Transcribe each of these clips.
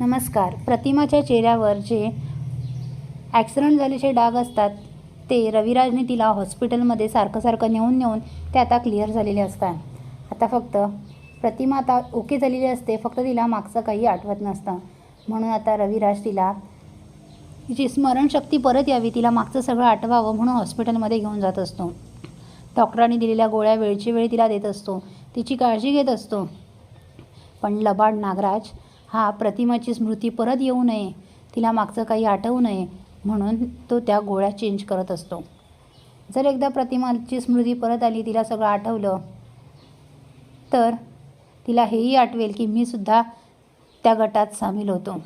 नमस्कार. प्रतिमाच्या चेहऱ्यावर जे ॲक्सिडंट झाल्याचे डाग असतात ते रविराजने तिला हॉस्पिटलमध्ये सारखं सारखं नेऊन नेऊन ते आता क्लिअर झालेले असतात. आता फक्त प्रतिमा आता ओके झालेली असते फक्त तिला मागचं काही आठवत नसतं. म्हणून आता रविराज तिला तिची स्मरणशक्ती परत यावी तिला मागचं सगळं आठवावं म्हणून हॉस्पिटलमध्ये घेऊन जात असतो. डॉक्टरांनी दिलेल्या गोळ्या वेळची वेळी तिला देत असतो. तिची काळजी घेत असतो. पण लबाड नागराज हा प्रतिमाची स्मृती परत येऊ नये तिला मागचं काही आठवू नये म्हणून तो त्या गोळ्या चेंज करत असतो. जर एकदा प्रतिमाची स्मृती परत आली तिला सगळं आठवलं तर तिला हेही आठवेल की मी सुद्धा त्या गटात सामील होतो.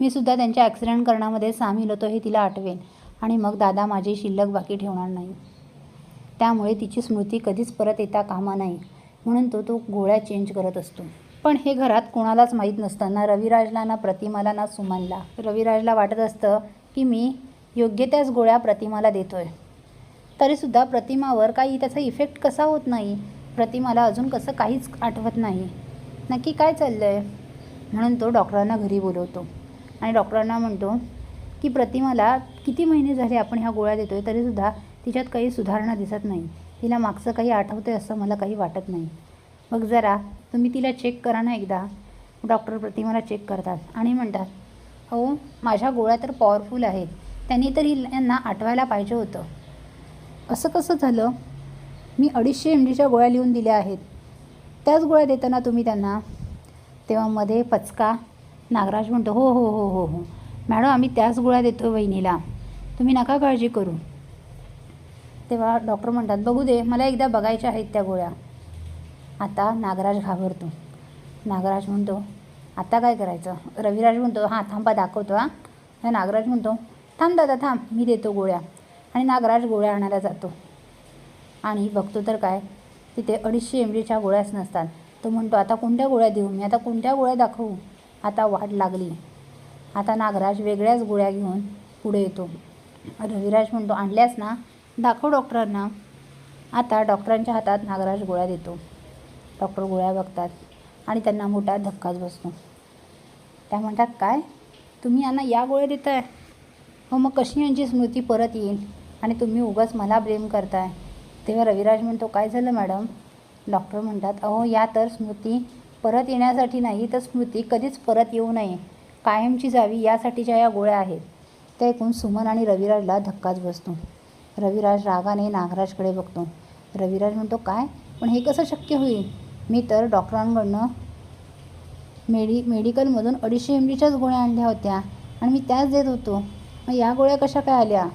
मी सुद्धा त्यांच्या ॲक्सिडेंट करण्यामध्ये सामील होतो हे तिला आठवेल. आणि मग दादा माझी शिल्लक बाकी ठेवणार नाही. त्यामुळे तिची स्मृती कधीच परत येता कामा नाही म्हणून तो तो गोळ्या चेंज करत असतो. पण हे घरात कोणालाच माहीत नसतं. ना रविराजला ना प्रतिमाला ना सुमनला. रविराजला वाटत असतं की मी योग्य त्याच गोळ्या प्रतिमाला देतो आहे तरीसुद्धा प्रतिमावर काही त्याचा इफेक्ट कसा होत नाही? प्रतिमाला अजून कसं काहीच आठवत नाही. नक्की काय चाललं आहे म्हणून तो डॉक्टरांना घरी बोलवतो. आणि डॉक्टरांना म्हणतो की प्रतिमाला किती महिने झाले आपण ह्या गोळ्या देतो आहे तरीसुद्धा तिच्यात काही सुधारणा दिसत नाही. तिला मागचं काही आठवतं आहे असं मला काही वाटत नाही. मग जरा तुम्ही तिला चेक करा ना एकदा. डॉक्टर प्रतिमाला चेक करतात. आणि म्हणतात हो माझ्या गोळ्या तर पॉवरफुल आहेत. त्यांनी तरी यांना आठवायला पाहिजे होतं. असं कसं झालं? मी अडीचशे एम डीच्या गोळ्या लिहून दिल्या आहेत. त्याच गोळ्या देताना तुम्ही त्यांना तेव्हा मध्ये पचका. नागराज म्हणतो हो हो हो हो हो. मॅडम आम्ही त्याच गोळ्या देतो वहिनीला. तुम्ही नका काळजी करू. तेव्हा डॉक्टर म्हणतात बघू दे मला एकदा बघायच्या आहेत त्या गोळ्या. आता नागराज घाबरतो. नागराज म्हणतो आता काय करायचं? रविराज म्हणतो हां थांबा दाखवतो हां. नागराज म्हणतो थांब दादा थांब मी देतो गोळ्या. आणि नागराज गोळ्या आणायला जातो. आणि बघतो तर काय तिथे अडीचशे एम डीच्या गोळ्याच नसतात. तो म्हणतो आता कोणत्या गोळ्या देऊ? मी आता कोणत्या गोळ्या दाखवू? आता वाट लागली. आता नागराज वेगळ्याच गोळ्या घेऊन पुढे येतो. रविराज म्हणतो आणल्यास ना दाखव डॉक्टरांना. आता डॉक्टरांच्या हातात नागराज गोळ्या देतो. डॉक्टर गोळ्या बघतात आणि त्यांना मोठा धक्काच बसतो. त्या म्हणतात काय? तुम्ही यांना या गोळ्या देताय? हो मग कशी यांची स्मृती परत येईल? आणि तुम्ही उगाच मला ब्लेम करताय. तेव्हा रविराज म्हणतो काय झालं मॅडम? डॉक्टर म्हणतात अहो या तर स्मृती परत येण्यासाठी नाही तर स्मृती कधीच परत येऊ नये. कायमची जावी यासाठीच्या या गोळ्या आहेत. ते ऐकून सुमन आणि रविराजला धक्काच बसतो. रविराज रागाने नागराजकडे बघतो. रविराज म्हणतो काय? पण हे कसं शक्य होईल? मी तर डॉक्टरांकडनं मेडि मेडिकलमधून अडीचशे एम जीच्याच गोळ्या आणल्या होत्या आणि मी त्याच देत होतो. मग या गोळ्या कशा काय आल्या?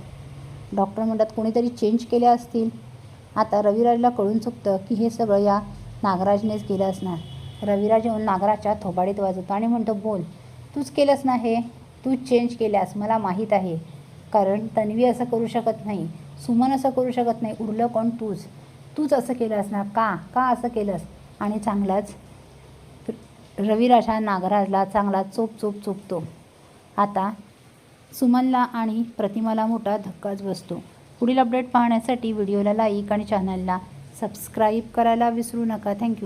डॉक्टर म्हणतात कोणीतरी चेंज केल्या असतील. आता रविराजला कळून चुकतं की हे सगळं या नागराजनेच केलं असणार. रविराज येऊन नागराजच्या थोबाडीत वाजवतो आणि म्हणतो बोल तूच केलंस ना हे? तूच चेंज केल्यास मला माहीत आहे. कारण तन्वी असं करू शकत नाही सुमन असं करू शकत नाही उरलं कोण तूच? तूच असं केलं असणार. का? का असं केलंस? आणि चांगलाच रविराज हा नागराजला चांगला चोप चोप चोपतो. आता सुमनला आणि प्रतिमाला मोठा धक्काच बसतो. पुढील अपडेट पाहण्यासाठी व्हिडिओला लाईक आणि चॅनलला सबस्क्राईब करायला विसरू नका. थँक्यू